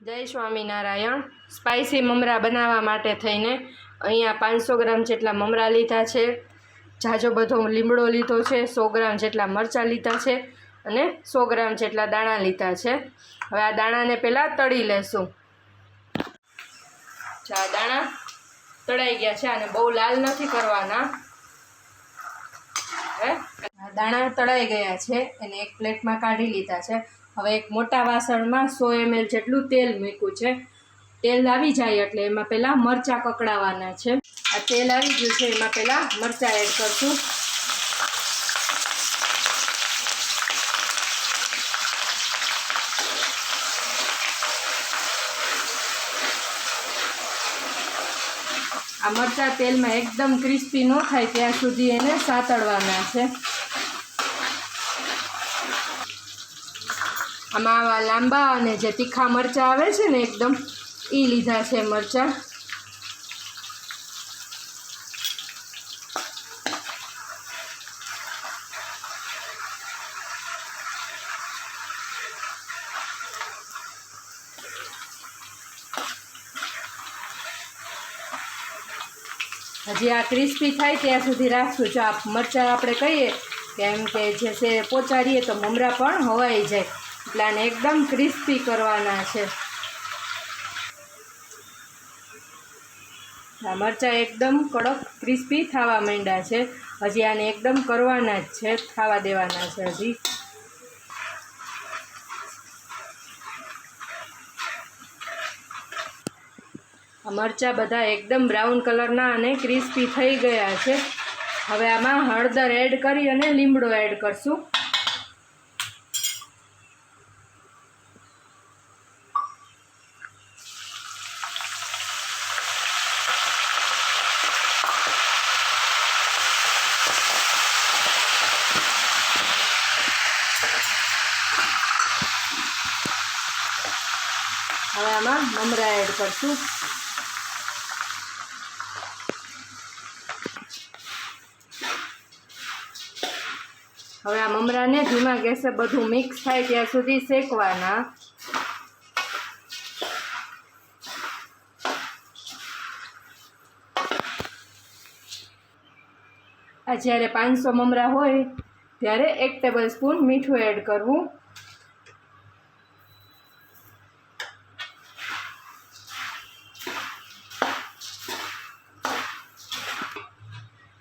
જય સ્વામિનારાયણ. સ્પાઇસી મમરા બનાવવા માટે થઈને અહીંયા પાંચસો ગ્રામ જેટલા મમરા લીધા છે. જાજો બધો લીમડો લીધો છે, સો ગ્રામ જેટલા મરચાં લીધા છે અને સો ગ્રામ જેટલા દાણા લીધા છે. હવે આ દાણાને પહેલાં તળી લેશું. ચા દાણા તળાઈ ગયા છે અને બહુ લાલ નથી કરવાના. આ દાણા તળાઈ ગયા છે, એને એક પ્લેટમાં કાઢી લીધા છે. હવે એક મોટા વાસણમાં સો એમએલ જેટલું તેલ મૂક્યું છે. તેલ આવી જાય એટલે એમાં પહેલાં મરચાં કકડાવવાના છે. આ તેલ આવી ગયું છે, એમાં પહેલાં મરચાં એડ કરશું. આ મરચાં તેલમાં એકદમ ક્રિસ્પી ન થાય ત્યાં સુધી એને સાતળવાના છે. આમાં આવા લાંબા અને જે તીખા મરચાં આવે છે ને એકદમ એ લીધા છે મરચાં. હજી આ ક્રિસ્પી થાય ત્યાં સુધી રાખશું. જો આ મરચાં આપણે કહીએ, કેમ કે જે છે પોચાડીએ તો મમરા પણ હવાઈ જાય. આને એકદમ ક્રિસ્પી કરવાના છે. આ મરચાં એકદમ કડક, ક્રિસ્પી થવા માંડ્યા છે. હજી આને એકદમ કરવાના જ છે, ખાવા દેવાના છે હજી. આ મરચાં બધા એકદમ બ્રાઉન કલરના અને ક્રિસ્પી થઈ ગયા છે. હવે આમાં હળદર એડ કરી અને લીમડો એડ કરશું. હવે આમાં મમરા એડ કરશું. હવે આ મમરાને ધીમા ગેસે બધું મિક્સ થાય ત્યાં સુધી શેકવાના. આ જ્યારે પાંચસો મમરા હોય, ત્યારે એક ટેબલ સ્પૂન મીઠું એડ કરવું.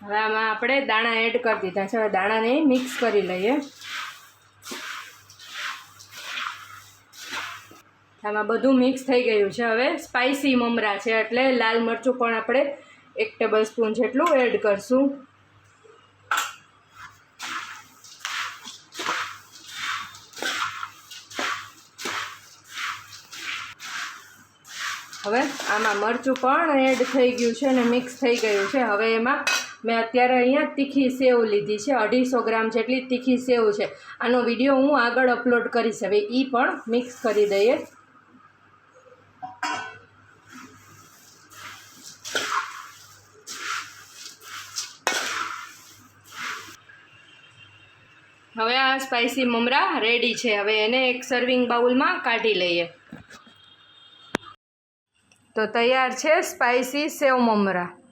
હવે આમાં આપણે દાણા એડ કરી દીધા છે. હવે દાણાને મિક્સ કરી લઈએ. આમાં બધું મિક્સ થઈ ગયું છે. હવે સ્પાઇસી મમરા છે એટલે લાલ મરચું પણ આપણે એક ટેબલ સ્પૂન જેટલું એડ કરશું. હવે આમાં મરચું પણ એડ થઈ ગયું છે અને મિક્સ થઈ ગયું છે. હવે એમાં મેં અત્યારે અહીંયા તીખી સેવ લીધી છે, અઢીસો ગ્રામ જેટલી તીખી સેવ છે. આનો વીડિયો હું આગળ અપલોડ કરીશ. હવે એ પણ મિક્સ કરી દઈએ. હવે આ સ્પાઇસી મમરા રેડી છે. હવે એને એક સર્વિંગ બાઉલમાં કાઢી લઈએ. તો તૈયાર છે સ્પાઇસી સેવ મમરા.